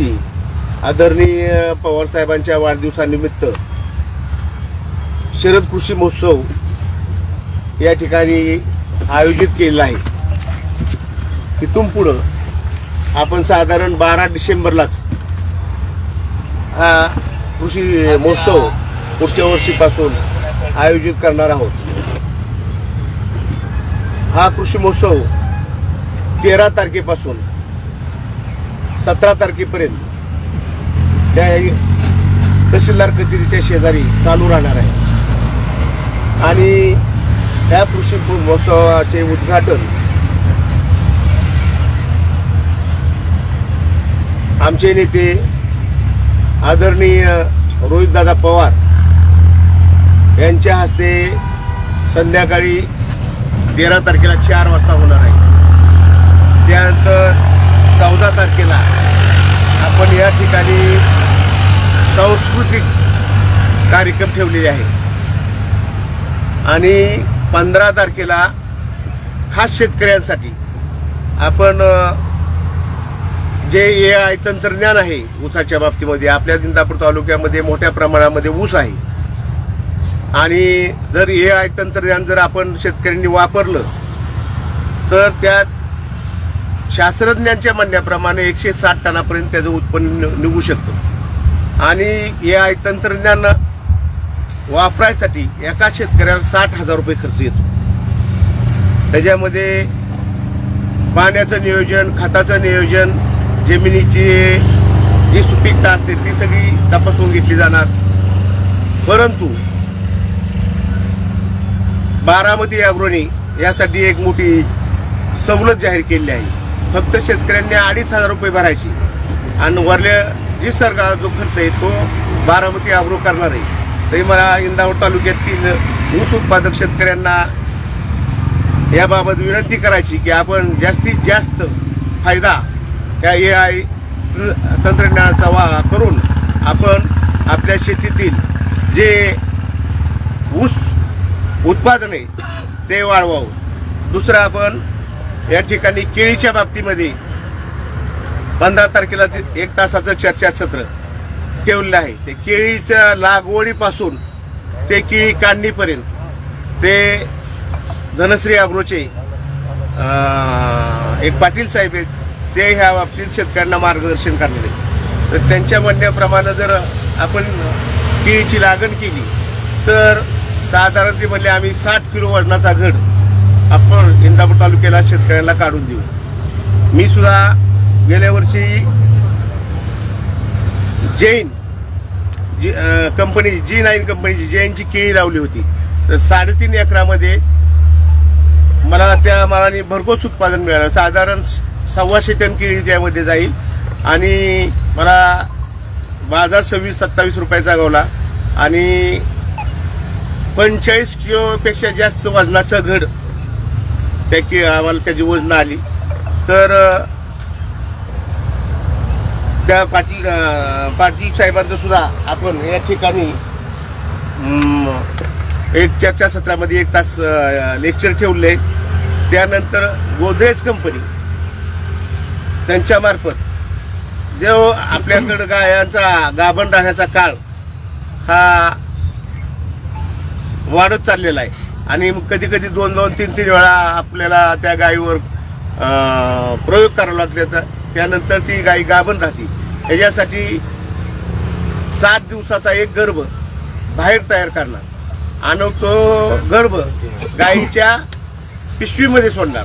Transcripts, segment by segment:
आदरणीय पवार साहेबांच्या वाढदिवसानिमित्त शरद कृषी महोत्सव या ठिकाणी आयोजित केलेला आहे. इथून पुढं आपण साधारण बारा डिसेंबरलाच हा कृषी महोत्सव पुढच्या वर्षीपासून आयोजित करणार आहोत. हा कृषी महोत्सव तेरा तारखेपासून सतरा तारखेपर्यंत त्या तहसीलदार कचेरीच्या शेजारी चालू राहणार आहे. आणि या कृषी महोत्सवाचे उद्घाटन आमचे नेते आदरणीय रोहितदादा पवार यांच्या हस्ते संध्याकाळी तेरा तारखेला चार वाजता होणार आहे. त्यानंतर तारखेला आपण या ठिकाणी सांस्कृतिक कार्यक्रम ठेवलेले आहे आणि पंधरा तारखेला खास शेतकऱ्यांसाठी आपण जे ए आय तंत्रज्ञान आहे ऊसाच्या बाबतीमध्ये आपल्या इंदापूर तालुक्यामध्ये मोठ्या प्रमाणामध्ये ऊस आहे. आणि जर ए आय तंत्रज्ञान जर आपण शेतकऱ्यांनी वापरलं तर त्यात शास्त्रज्ञांच्या म्हणण्याप्रमाणे एकशे साठ टनापर्यंत त्याचं उत्पन्न निघू शकतं. आणि ए आय तंत्रज्ञान वापरायसाठी एका शेतकऱ्याला साठ हजार रुपये खर्च येतो. त्याच्यामध्ये पाण्याचं नियोजन खताचं नियोजन जमिनीची जी सुपीकता असते ती सगळी तपासून घेतली जाणार. परंतु बारामती अग्रोनी यासाठी एक मोठी सवलत जाहीर केली आहे. फक्त शेतकऱ्यांनी अडीच हजार रुपये भरायची. आणि वरल्या जी सरकार जो खर्च आहे तो बारामती आग्रो करणार आहे. तरी मला इंदापूर तालुक्यातील ऊस उत्पादक शेतकऱ्यांना याबाबत विनंती करायची की आपण जास्तीत जास्त फायदा या ए आय तंत्रज्ञानाचा वा करून आपण आपल्या शेतीतील जे ऊस उत्पादन आहे ते वाढवावं. दुसरं आपण या ठिकाणी केळीच्या बाबतीमध्ये पंधरा तारखेला ते एक तासाचं चर्चासत्र ठेवलेलं आहे. ते केळीच्या लागवडीपासून ते केळी काढणीपर्यंत ते धनश्री अग्रोचे एक पाटील साहेब आहेत ते ह्या बाबतीत शेतकऱ्यांना मार्गदर्शन करणार आहेत. तर त्यांच्या म्हणण्याप्रमाणे जर आपण केळीची लागण केली तर साधारण ते म्हणले आम्ही साठ किलो वजनाचा घड आपण इंदापूर तालुक्याला शेतकऱ्यांना काढून देऊ. मी सुद्धा गेल्या वर्षी Jain ji company G nine कंपनीची जैनची केळी लावली होती. तर साडेतीन एकरामध्ये मला त्या मालाने भरघोस उत्पादन मिळालं. साधारण स- सव्वाशे टन केळी त्यामध्ये जाईल. आणि मला बाजार सव्वीस सत्तावीस रुपयाचा गावला आणि पंचेचाळीस किलोपेक्षा जास्त वजनाचं घड त्याची आम्हाला त्याची वजनं आली. तर त्या पाटील पाटील साहेबांचं सुद्धा आपण या ठिकाणी एक चर्चासत्रामध्ये एक तास लेक्चर ठेवले. त्यानंतर गोदरेज कंपनी त्यांच्यामार्फत जो आपल्याकडं गायांचा गाभण राहण्याचा काळ हा वाढत चाललेला आहे. आणि कधी कधी दोन दोन तीन तीन वेळा आपल्याला त्या गायीवर प्रयोग करावा लागले तर त्यानंतर ती गाय गाभण राहते. याच्यासाठी सात दिवसाचा एक गर्भ बाहेर तयार करणार. आणि तो गर्भ गायीच्या पिशवीमध्ये सोडणार.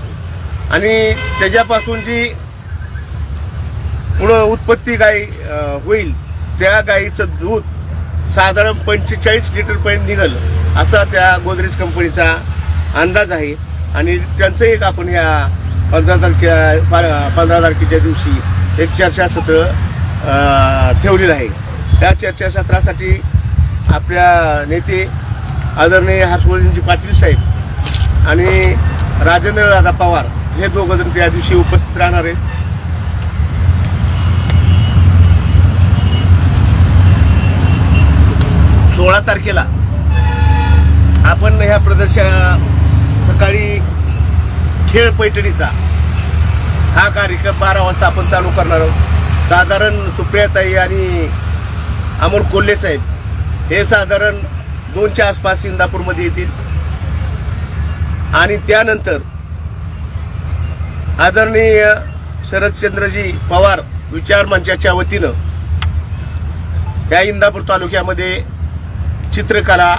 आणि त्याच्यापासून जी पुढं उत्पत्ती गाय होईल त्या गायीचं दूध साधारण पंचेचाळीस लिटरपर्यंत निघालं. असा त्या गोदरेज कंपनीचा अंदाज आहे. आणि त्यांचं एक आपण ह्या पंधरा तारखे पंधरा तारखेच्या दिवशी एक चर्चासत्र ठेवलेलं आहे. त्या चर्चासत्रासाठी आपल्या नेते आदरणीय हर्षवर्धनजी पाटील साहेब आणि राजेंद्र दादा पवार हे दोघं जण त्या दिवशी उपस्थित राहणार आहेत. सोळा तारखेला आपण ह्या प्रदर्शन सकाळी खेळ पैठणीचा. हा कार्यक्रम बारा वाजता आपण चालू करणार आहोत. साधारण सुप्रियाताई आणि अमोल कोल्हे साहेब हे साधारण दोनच्या आसपास इंदापूरमध्ये येतील. आणि त्यानंतर आदरणीय शरदचंद्रजी पवार विचार मंचाच्या वतीनं या इंदापूर तालुक्यामध्ये चित्रकला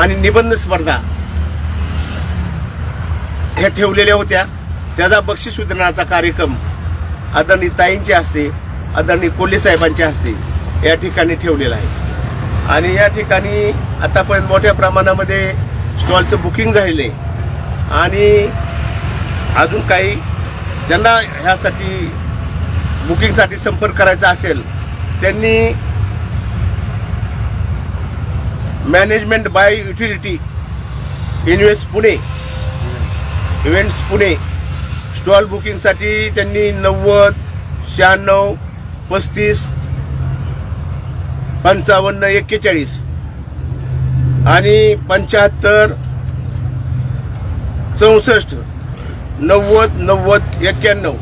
आणि निबंध स्पर्धा ह्या ठेवलेल्या होत्या. त्याचा बक्षीस वितरणाचा कार्यक्रम आदरणीय ताईंचे असते आदरणीय कोल्हे साहेबांचे असते या ठिकाणी ठेवलेला आहे. आणि या ठिकाणी आतापर्यंत मोठ्या प्रमाणामध्ये स्टॉलचं बुकिंग झालेलं आहे. आणि अजून काही ज्यांना ह्यासाठी बुकिंगसाठी संपर्क करायचा असेल त्यांनी management by utility invest Pune events Pune stall बुकिंगसाठी त्यांनी नव्वद शहाण्णव पस्तीस पंचावन्न एक्केचाळीस. आणि पंच्याहत्तर चौसष्ट नव्वद नव्वद एक्क्याण्णव.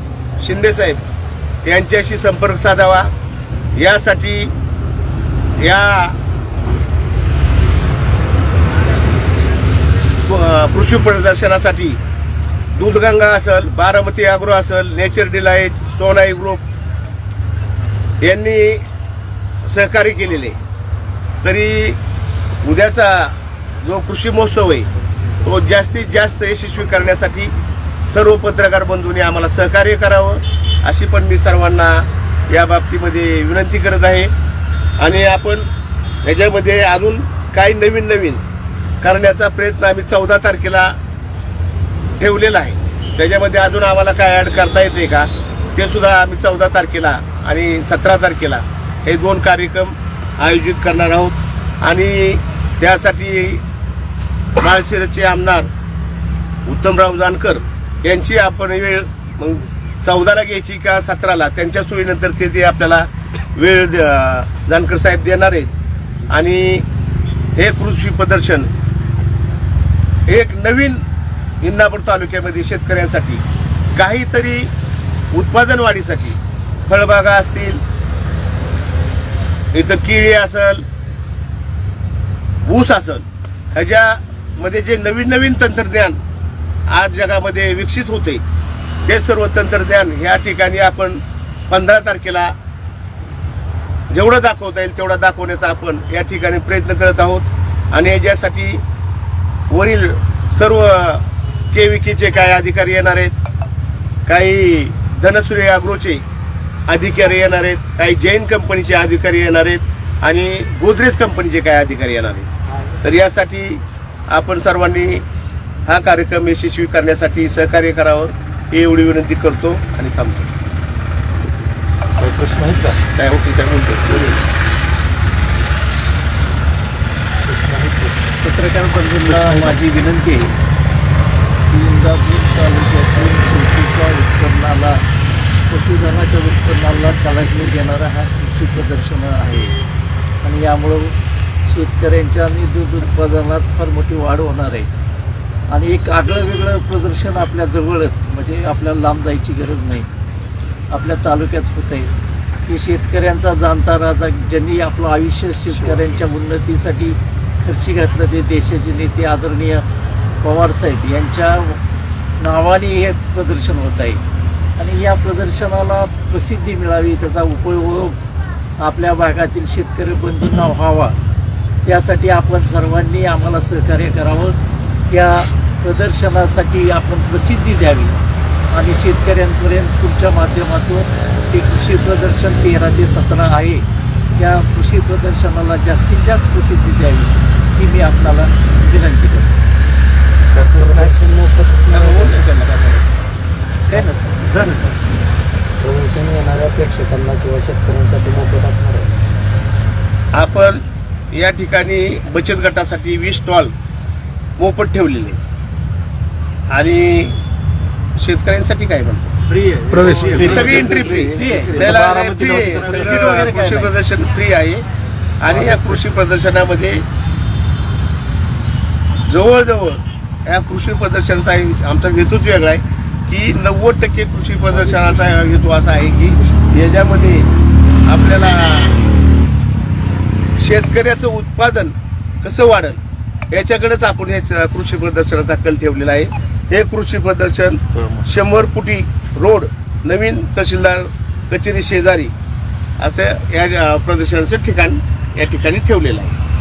शिंदेसाहेब यांच्याशी संपर्क साधावा. यासाठी या कृषी प्रदर्शनासाठी दूधगंगा असेल बारामती आग्रो असेल नेचर डिलाईट सोनाई ग्रुप यांनी सहकार्य केलेले. तरी उद्याचा जो कृषी महोत्सव आहे तो जास्तीत जास्त यशस्वी करण्यासाठी सर्व पत्रकार बंधूंनी आम्हाला सहकार्य करावं अशी पण मी सर्वांना या बाबतीमध्ये विनंती करत आहे. आणि आपण ह्याच्यामध्ये अजून काही नवीन नवीन करण्याचा प्रयत्न आम्ही चौदा तारखेला ठेवलेला आहे. त्याच्यामध्ये अजून आम्हाला काय ॲड करता येते का? ते सुद्धा आम्ही चौदा तारखेला आणि सतरा तारखेला हे दोन कार्यक्रम आयोजित करणार आहोत. आणि त्यासाठी माळशिरसचे आमदार उत्तमराव जानकर यांची आपण वेळ मग चौदाला घ्यायची का सतराला? त्यांच्या सोयीनंतर ते जे आपल्याला वेळ द- जानकर साहेब देणार आहेत. आणि हे कृषी प्रदर्शन एक नवीन इंदापूर तालुक्यामध्ये शेतकऱ्यांसाठी काहीतरी उत्पादन वाढीसाठी फळबागा असतील इथं केळी असल ऊस असल ह्याच्यामध्ये जे नवीन नवीन तंत्रज्ञान आज जगामध्ये विकसित होते ते सर्व तंत्रज्ञान या ठिकाणी आपण पंधरा तारखेला जेवढं दाखवता येईल तेवढा दाखवण्याचा आपण या ठिकाणी प्रयत्न करत आहोत. आणि याच्यासाठी वरील सर्व के विकीचे काही अधिकारी येणार आहेत? काही धनसूर्य अग्रोचे अधिकारी येणार आहेत काही जैन कंपनीचे अधिकारी येणार आहेत आणि गोदरेज कंपनीचे काही अधिकारी येणार आहेत. तर यासाठी आपण सर्वांनी हा कार्यक्रम यशस्वी करण्यासाठी सहकार्य करावं ही एवढी विनंती करतो आणि थांबतो. प्रश्न काय होती काय म्हणतो प्रश्न आहेत का? पत्रकार बंधूंना माझी विनंती आहे की इंदापूर तालुक्यातील शेतीच्या उत्पन्नाला पशुधनाच्या उत्पन्नाला कलाटणी देणारा हा कृषी प्रदर्शन आहे. आणि यामुळं शेतकऱ्यांच्या आणि दूध उत्पादनात फार मोठी वाढ होणार आहे. आणि एक आगळं वेगळं प्रदर्शन आपल्या जवळच म्हणजे आपल्याला लांब जायची गरज नाही. आपल्या तालुक्यात होत आहे. की शेतकऱ्यांचा जाणता राजा ज्यांनी आपलं आयुष्य शेतकऱ्यांच्या उन्नतीसाठी खर्ची घातलं ते देशाचे नेते आदरणीय पवारसाहेब यांच्या नावाने हे प्रदर्शन होत आहे. आणि या प्रदर्शनाला प्रसिद्धी मिळावी त्याचा उपयोग आपल्या भागातील शेतकरी बंधूंना व्हावा. त्यासाठी आपण सर्वांनी आम्हाला सहकार्य करावं. त्या प्रदर्शनासाठी आपण प्रसिद्धी द्यावी. आणि शेतकऱ्यांपर्यंत तुमच्या माध्यमातून ते कृषी प्रदर्शन तेरा ते सतरा आहे. त्या कृषी प्रदर्शनाला जास्तीत जास्त प्रसिद्धी द्यावी ही मी आपणाला विनंती करतो. त्या प्रदर्शन मोफत काय नसतं प्रदर्शन येणाऱ्या प्रेक्षकांना किंवा शेतकऱ्यांसाठी मोफत असणार आहे. आपण या ठिकाणी बचत गटासाठी वीस स्टॉल मोफत ठेवलेले आणि शेतकऱ्यांसाठी काय म्हणतो प्रवेश. सगळी एंट्री फ्री. त्याला आहे. सगळं काय कृषी. प्रदर्शन फ्री आहे. आणि या कृषी प्रदर्शनामध्ये जवळजवळ या कृषी प्रदर्शनाचा आमचा हेतूच वेगळा आहे की नव्वद टक्के कृषी प्रदर्शनाचा हेतू असा आहे की याच्यामध्ये आपल्याला शेतकऱ्याचं उत्पादन कसं वाढेल? याच्याकडेच आपण हे कृषी प्रदर्शनाचा कल ठेवलेला आहे. हे कृषी प्रदर्शन शंभर फुटी रोड नवीन तहसीलदार कचेरी शेजारी असं या प्रदर्शनाचं ठिकाण या ठिकाणी ठेवलेलं आहे.